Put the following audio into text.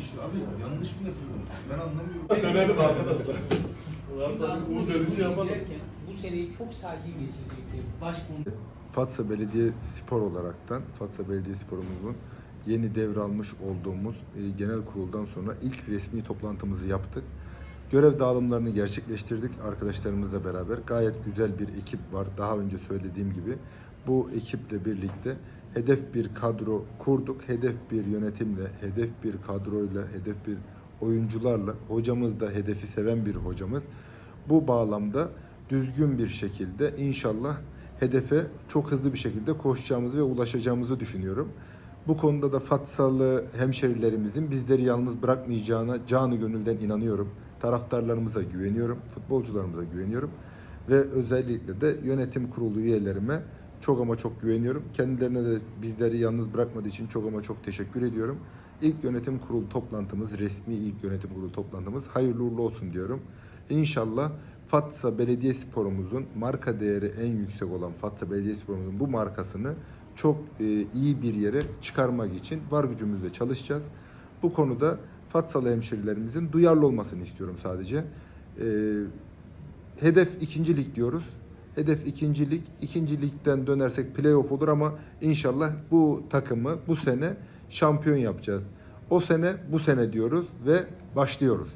işi abi? Yanlış mı yapıyorum? Ben anlamıyorum. Dönelim arkadaşlar. Aslında bu dönüşü yapalım. bu seneyi çok sakin geçirecektir. Başkomutan Fatsa Belediye Spor olaraktan Fatsa Belediye Sporumuzun yeni devralmış olduğumuz e, genel kuruldan sonra ilk resmi toplantımızı yaptık. Görev dağılımlarını gerçekleştirdik arkadaşlarımızla beraber. Gayet güzel bir ekip var. Daha önce söylediğim gibi bu ekiple birlikte hedef bir kadro kurduk. Hedef bir yönetimle, hedef bir kadroyla, hedef bir oyuncularla, hocamız da hedefi seven bir hocamız. Bu bağlamda düzgün bir şekilde inşallah hedefe çok hızlı bir şekilde koşacağımızı ve ulaşacağımızı düşünüyorum. Bu konuda da Fatsalı hemşerilerimizin bizleri yalnız bırakmayacağına canı gönülden inanıyorum. Taraftarlarımıza güveniyorum, futbolcularımıza güveniyorum ve özellikle de yönetim kurulu üyelerime çok ama çok güveniyorum. Kendilerine de bizleri yalnız bırakmadığı için çok ama çok teşekkür ediyorum. İlk yönetim kurulu toplantımız, resmi ilk yönetim kurulu toplantımız hayırlı uğurlu olsun diyorum. İnşallah Fatsa Belediye Sporumuzun marka değeri en yüksek olan Fatsa Belediye Sporumuzun bu markasını çok e, iyi bir yere çıkarmak için var gücümüzle çalışacağız. Bu konuda Fatsalı hemşerilerimizin duyarlı olmasını istiyorum sadece. E, hedef ikincilik diyoruz. Hedef ikincilik. İkincilikten dönersek playoff olur ama inşallah bu takımı bu sene şampiyon yapacağız. O sene bu sene diyoruz ve başlıyoruz.